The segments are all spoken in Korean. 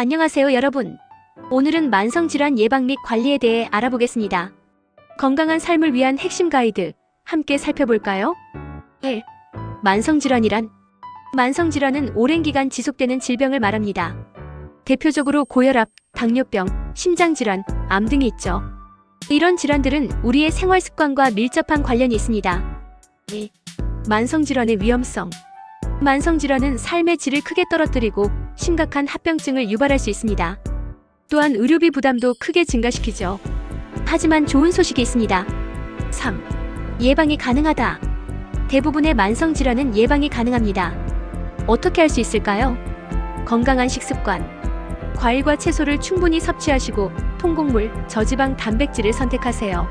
안녕하세요, 여러분. 오늘은 만성질환 예방 및 관리에 대해 알아보겠습니다. 건강한 삶을 위한 핵심 가이드, 함께 살펴볼까요? 1. 만성질환이란 만성질환은 오랜 기간 지속되는 질병을 말합니다. 대표적으로 고혈압, 당뇨병, 심장질환, 암 등이 있죠. 이런 질환들은 우리의 생활 습관과 밀접한 관련이 있습니다. 2. 만성질환의 위험성 만성질환은 삶의 질을 크게 떨어뜨리고 심각한 합병증을 유발할 수 있습니다. 또한 의료비 부담도 크게 증가시키죠. 하지만 좋은 소식이 있습니다. 3. 예방이 가능하다. 대부분의 만성 질환은 예방이 가능합니다. 어떻게 할 수 있을까요? 건강한 식습관. 과일과 채소를 충분히 섭취하시고 통곡물, 저지방 단백질을 선택하세요.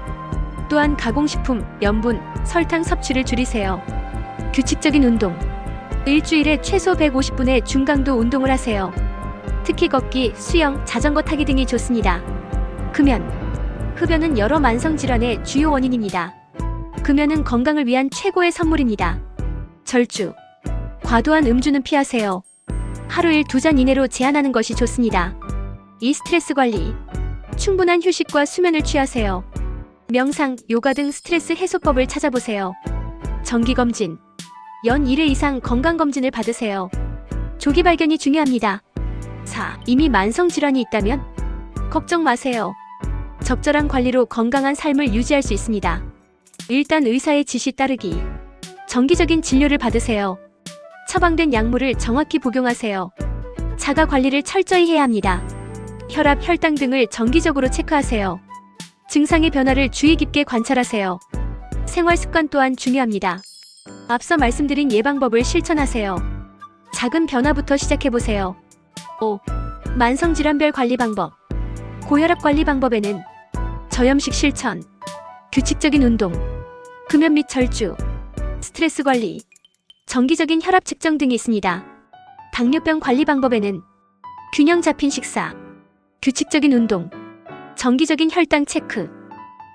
또한 가공식품, 염분, 설탕 섭취를 줄이세요. 규칙적인 운동. 일주일에 최소 150분의 중강도 운동을 하세요. 특히 걷기, 수영, 자전거 타기 등이 좋습니다. 금연. 흡연은 여러 만성질환의 주요 원인입니다. 금연은 건강을 위한 최고의 선물입니다. 절주. 과도한 음주는 피하세요. 하루 일 두 잔 이내로 제한하는 것이 좋습니다. 이 스트레스 관리. 충분한 휴식과 수면을 취하세요. 명상, 요가 등 스트레스 해소법을 찾아보세요. 정기검진. 연 1회 이상 건강검진을 받으세요. 조기 발견이 중요합니다. 4. 이미 만성질환이 있다면? 걱정 마세요. 적절한 관리로 건강한 삶을 유지할 수 있습니다. 일단 의사의 지시 따르기. 정기적인 진료를 받으세요. 처방된 약물을 정확히 복용하세요. 자가 관리를 철저히 해야 합니다. 혈압, 혈당 등을 정기적으로 체크하세요. 증상의 변화를 주의 깊게 관찰하세요. 생활 습관 또한 중요합니다. 앞서 말씀드린 예방법을 실천하세요. 작은 변화부터 시작해보세요. 5. 만성질환별 관리 방법. 고혈압 관리 방법에는 저염식 실천, 규칙적인 운동, 금연 및 절주, 스트레스 관리, 정기적인 혈압 측정 등이 있습니다. 당뇨병 관리 방법에는 균형 잡힌 식사, 규칙적인 운동, 정기적인 혈당 체크,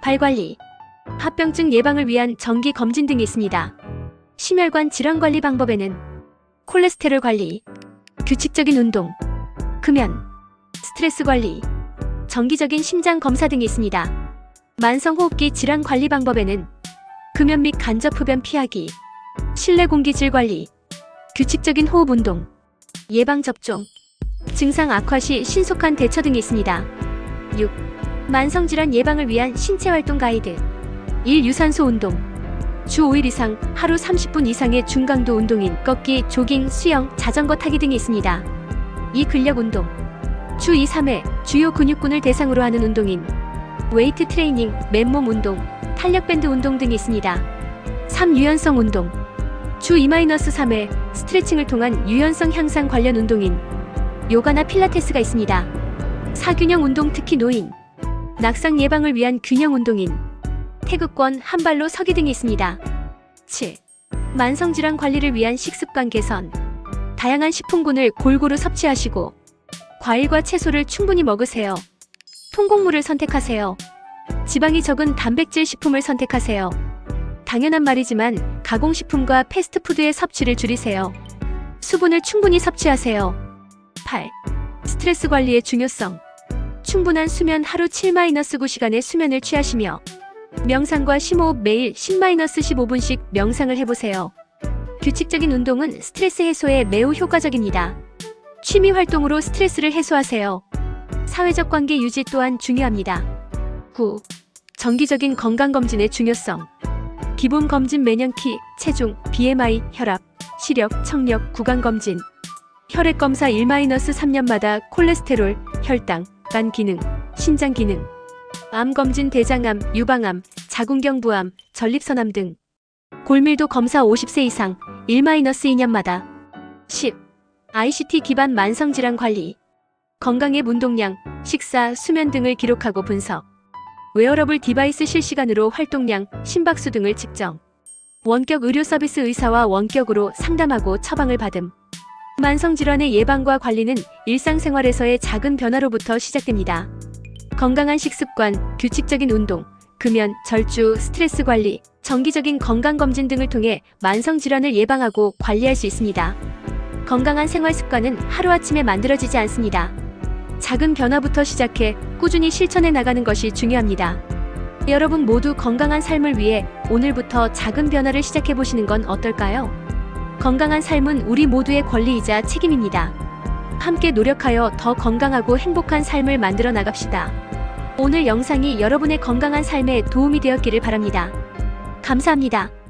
발 관리, 합병증 예방을 위한 정기 검진 등이 있습니다. 심혈관 질환 관리 방법에는 콜레스테롤 관리, 규칙적인 운동, 금연, 스트레스 관리, 정기적인 심장 검사 등이 있습니다. 만성호흡기 질환 관리 방법에는 금연 및 간접 흡연 피하기, 실내 공기질 관리, 규칙적인 호흡 운동, 예방 접종, 증상 악화 시 신속한 대처 등이 있습니다. 6. 만성질환 예방을 위한 신체 활동 가이드. 1. 유산소 운동. 주 5일 이상 하루 30분 이상의 중강도 운동인 걷기, 조깅, 수영, 자전거 타기 등이 있습니다. 2. 근력 운동. 주 2, 3회 주요 근육군을 대상으로 하는 운동인 웨이트 트레이닝, 맨몸 운동, 탄력밴드 운동 등이 있습니다. 3. 유연성 운동. 주 2-3회 스트레칭을 통한 유연성 향상 관련 운동인 요가나 필라테스가 있습니다. 4. 균형 운동 특히 노인, 낙상 예방을 위한 균형 운동인 태극권, 한발로 서기 등이 있습니다. 7. 만성질환 관리를 위한 식습관 개선. 다양한 식품군을 골고루 섭취하시고 과일과 채소를 충분히 먹으세요. 통곡물을 선택하세요. 지방이 적은 단백질 식품을 선택하세요. 당연한 말이지만 가공식품과 패스트푸드의 섭취를 줄이세요. 수분을 충분히 섭취하세요. 8. 스트레스 관리의 중요성. 충분한 수면 하루 7-9시간의 수면을 취하시며 명상과 심호흡 매일 10-15분씩 명상을 해보세요. 규칙적인 운동은 스트레스 해소에 매우 효과적입니다. 취미 활동으로 스트레스를 해소하세요. 사회적 관계 유지 또한 중요합니다. 9. 정기적인 건강검진의 중요성. 기본 검진 매년 키, 체중, BMI, 혈압, 시력, 청력, 구강검진. 혈액 검사 1-3년마다 콜레스테롤, 혈당, 간 기능, 신장 기능. 암 검진 대장암, 유방암, 자궁경부암, 전립선암 등. 골밀도 검사 50세 이상 1-2년마다. 10. ICT 기반 만성질환 관리. 건강의 운동량, 식사, 수면 등을 기록하고 분석. 웨어러블 디바이스 실시간으로 활동량, 심박수 등을 측정. 원격 의료 서비스 의사와 원격으로 상담하고 처방을 받음. 만성질환의 예방과 관리는 일상생활에서의 작은 변화로부터 시작됩니다. 건강한 식습관, 규칙적인 운동, 금연, 절주, 스트레스 관리, 정기적인 건강검진 등을 통해 만성질환을 예방하고 관리할 수 있습니다. 건강한 생활 습관은 하루아침에 만들어지지 않습니다. 작은 변화부터 시작해 꾸준히 실천해 나가는 것이 중요합니다. 여러분 모두 건강한 삶을 위해 오늘부터 작은 변화를 시작해 보시는 건 어떨까요? 건강한 삶은 우리 모두의 권리이자 책임입니다. 함께 노력하여 더 건강하고 행복한 삶을 만들어 나갑시다. 오늘 영상이 여러분의 건강한 삶에 도움이 되었기를 바랍니다. 감사합니다.